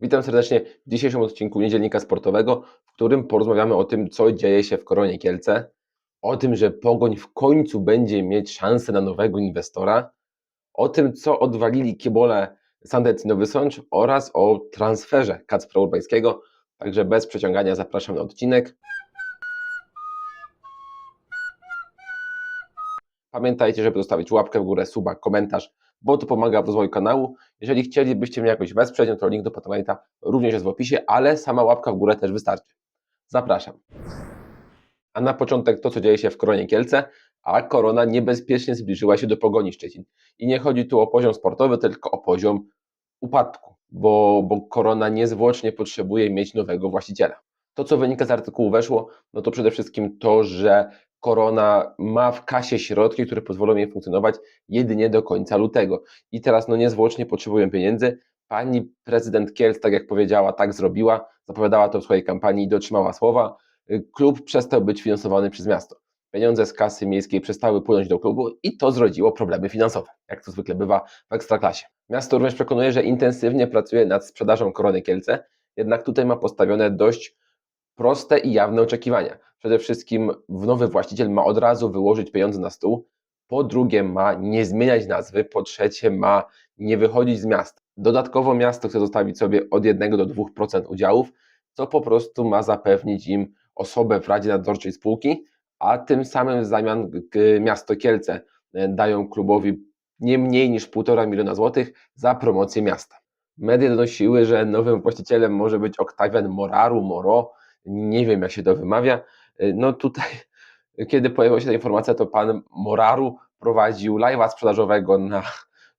Witam serdecznie w dzisiejszym odcinku Niedzielnika Sportowego, w którym porozmawiamy o tym, co dzieje się w Koronie Kielce, o tym, że Pogoń w końcu będzie mieć szansę na nowego inwestora, o tym, co odwalili kiebole Sandec i Nowy Sącz oraz o transferze Kacpra Urbańskiego. Także bez przeciągania zapraszam na odcinek. Pamiętajcie, żeby zostawić łapkę w górę, suba, komentarz, bo to pomaga w rozwoju kanału. Jeżeli chcielibyście mnie jakoś wesprzeć, no to link do Patronite'a również jest w opisie, ale sama łapka w górę też wystarczy. Zapraszam. A na początek to, co dzieje się w Koronie Kielce, a Korona niebezpiecznie zbliżyła się do Pogoni Szczecin. I nie chodzi tu o poziom sportowy, tylko o poziom upadku, bo, bo Korona niezwłocznie potrzebuje mieć nowego właściciela. To, co wynika z artykułu weszło, no to przede wszystkim to, że Korona ma w kasie środki, które pozwolą jej funkcjonować jedynie do końca lutego. I teraz no niezwłocznie potrzebują pieniędzy. Pani prezydent Kielc, tak jak powiedziała, tak zrobiła, zapowiadała to w swojej kampanii i dotrzymała słowa. Klub przestał być finansowany przez miasto. Pieniądze z kasy miejskiej przestały płynąć do klubu i to zrodziło problemy finansowe, jak to zwykle bywa w ekstraklasie. Miasto również przekonuje, że intensywnie pracuje nad sprzedażą Korony Kielce, jednak tutaj ma postawione dość proste i jawne oczekiwania. Przede wszystkim nowy właściciel ma od razu wyłożyć pieniądze na stół, po drugie ma nie zmieniać nazwy, po trzecie ma nie wychodzić z miasta. Dodatkowo miasto chce zostawić sobie od 1 do 2% udziałów, co po prostu ma zapewnić im osobę w Radzie Nadzorczej spółki, a tym samym w zamian miasto Kielce e, dają klubowi nie mniej niż 1,5 miliona złotych za promocję miasta. Media donosiły, że nowym właścicielem może być Octavian Moraru, Moro, nie wiem jak się to wymawia. E, no tutaj, kiedy pojawiła się ta informacja, to pan Moraru prowadził live'a sprzedażowego na,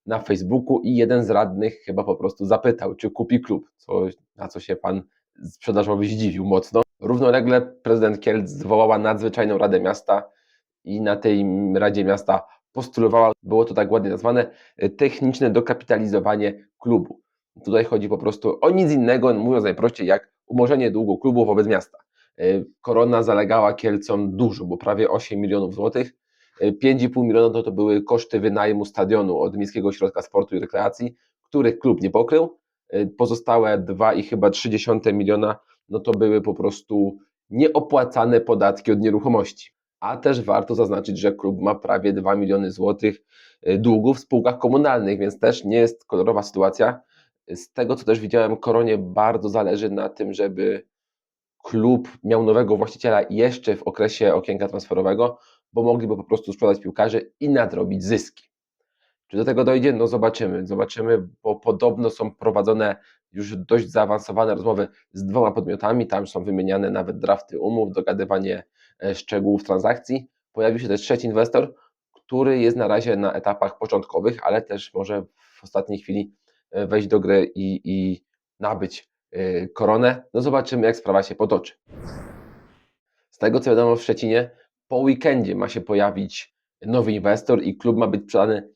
na Facebooku i jeden z radnych chyba po prostu zapytał, czy kupi klub, co, na co się pan sprzedażowy zdziwił mocno. Równolegle prezydent Kielc zwołała nadzwyczajną Radę Miasta i na tej Radzie Miasta postulowała, było to tak ładnie nazwane, techniczne dokapitalizowanie klubu. Tutaj chodzi po prostu o nic innego, mówiąc najprościej, jak umorzenie długu klubu wobec miasta. Korona zalegała Kielcom dużo, bo prawie 8 milionów złotych. 5,5 miliona to, to były koszty wynajmu stadionu od Miejskiego Ośrodka Sportu i Rekreacji, których klub nie pokrył. Pozostałe 2 i chyba 0,3 miliona no to były po prostu nieopłacane podatki od nieruchomości. A też warto zaznaczyć, że klub ma prawie 2 miliony złotych długów w spółkach komunalnych, więc też nie jest kolorowa sytuacja. Z tego, co też widziałem, Koronie bardzo zależy na tym, żeby klub miał nowego właściciela jeszcze w okresie okienka transferowego, bo mogliby po prostu sprzedać piłkarzy i nadrobić zyski. Czy do tego dojdzie? No zobaczymy. Zobaczymy, bo podobno są prowadzone już dość zaawansowane rozmowy z dwoma podmiotami. Tam są wymieniane nawet drafty umów, dogadywanie e, szczegółów transakcji. Pojawił się też trzeci inwestor, który jest na razie na etapach początkowych, ale też może w ostatniej chwili e, wejść do gry i, i nabyć koronę. No zobaczymy, jak sprawa się potoczy. Z tego co wiadomo w Szczecinie, po weekendzie ma się pojawić nowy inwestor i klub ma być sprzedany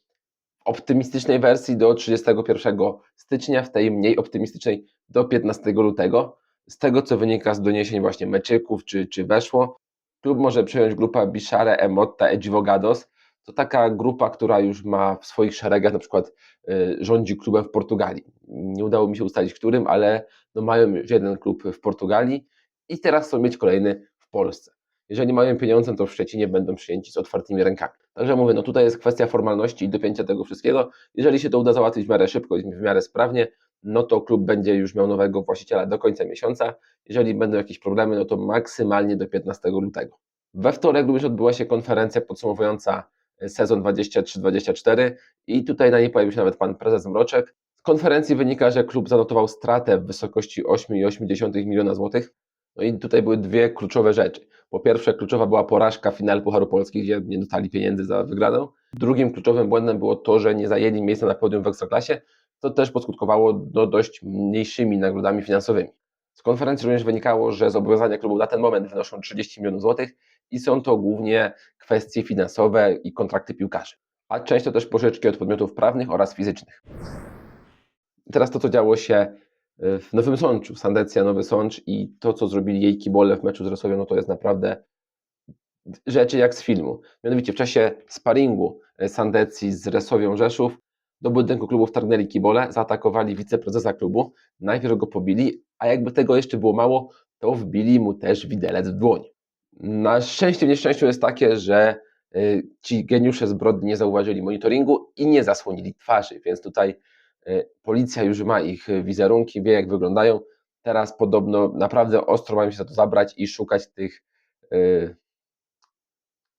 optymistycznej wersji do 31 stycznia, w tej mniej optymistycznej do 15 lutego. Z tego, co wynika z doniesień właśnie meczyków, czy, czy weszło, klub może przejąć grupa Biszare, Emotta, Edjivogados. To taka grupa, która już ma w swoich szeregach na przykład y, rządzi klubem w Portugalii. Nie udało mi się ustalić którym, ale no mają już jeden klub w Portugalii i teraz chcą mieć kolejny w Polsce jeżeli mają pieniądze, to w Szczecinie będą przyjęci z otwartymi rękami. Także mówię, no tutaj jest kwestia formalności i dopięcia tego wszystkiego. Jeżeli się to uda załatwić w miarę szybko i w miarę sprawnie, no to klub będzie już miał nowego właściciela do końca miesiąca. Jeżeli będą jakieś problemy, no to maksymalnie do 15 lutego. We wtorek również odbyła się konferencja podsumowująca sezon 23-24 i tutaj na niej pojawił się nawet pan prezes Mroczek. Z konferencji wynika, że klub zanotował stratę w wysokości 8,8 miliona złotych. No i tutaj były dwie kluczowe rzeczy. Po pierwsze, kluczowa była porażka w finale Pucharu Polski, gdzie nie dostali pieniędzy za wygraną. Drugim kluczowym błędem było to, że nie zajęli miejsca na podium w Ekstraklasie. To też poskutkowało no, dość mniejszymi nagrodami finansowymi. Z konferencji również wynikało, że zobowiązania klubu na ten moment wynoszą 30 milionów złotych i są to głównie kwestie finansowe i kontrakty piłkarzy, a często też pożyczki od podmiotów prawnych oraz fizycznych. Teraz to, co działo się w Nowym Sączu, Sandecja Nowy Sącz i to, co zrobili jej kibole w meczu z Resowią, no to jest naprawdę rzeczy jak z filmu. Mianowicie w czasie sparingu Sandecji z Resowią Rzeszów Do budynku klubu wtargnęli kibole, zaatakowali wiceprezesa klubu, najpierw go pobili, a jakby tego jeszcze było mało, to wbili mu też widelec w dłoń. Na szczęście w nieszczęściu jest takie, że y, ci geniusze zbrodni nie zauważyli monitoringu i nie zasłonili twarzy, więc tutaj y, policja już ma ich wizerunki, wie jak wyglądają. Teraz podobno naprawdę ostro mają się za to zabrać i szukać tych y,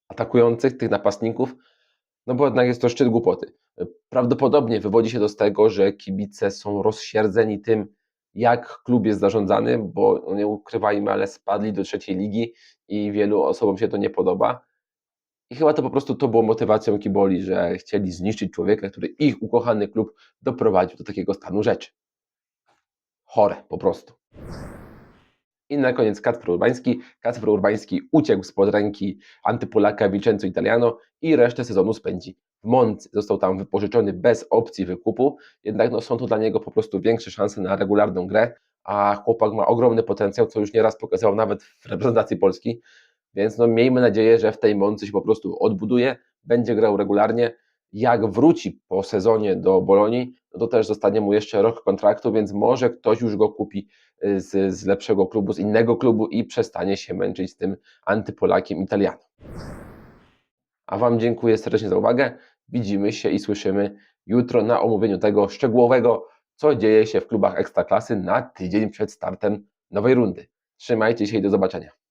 atakujących, tych napastników, no bo jednak jest to szczyt głupoty. Prawdopodobnie wywodzi się to z tego, że kibice są rozsierdzeni tym, jak klub jest zarządzany, bo nie ukrywajmy, ale spadli do trzeciej ligi i wielu osobom się to nie podoba. I chyba to po prostu to było motywacją kiboli, że chcieli zniszczyć człowieka, który ich ukochany klub doprowadził do takiego stanu rzeczy. Chore po prostu. I na koniec Kacper Urbański. Kacper Urbański uciekł spod ręki antypolaka Vincenzo Italiano i resztę sezonu spędzi w Moncy. Został tam wypożyczony bez opcji wykupu, jednak no, są tu dla niego po prostu większe szanse na regularną grę, a chłopak ma ogromny potencjał, co już nieraz pokazywał nawet w reprezentacji Polski, więc no, miejmy nadzieję, że w tej Moncy się po prostu odbuduje, będzie grał regularnie. Jak wróci po sezonie do Bolonii, no to też zostanie mu jeszcze rok kontraktu, więc może ktoś już go kupi y, z, z lepszego klubu, z innego klubu i przestanie się męczyć z tym antypolakiem Italianą. A Wam dziękuję serdecznie za uwagę. Widzimy się i słyszymy jutro na omówieniu tego szczegółowego, co dzieje się w klubach Ekstraklasy na tydzień przed startem nowej rundy. Trzymajcie się i do zobaczenia.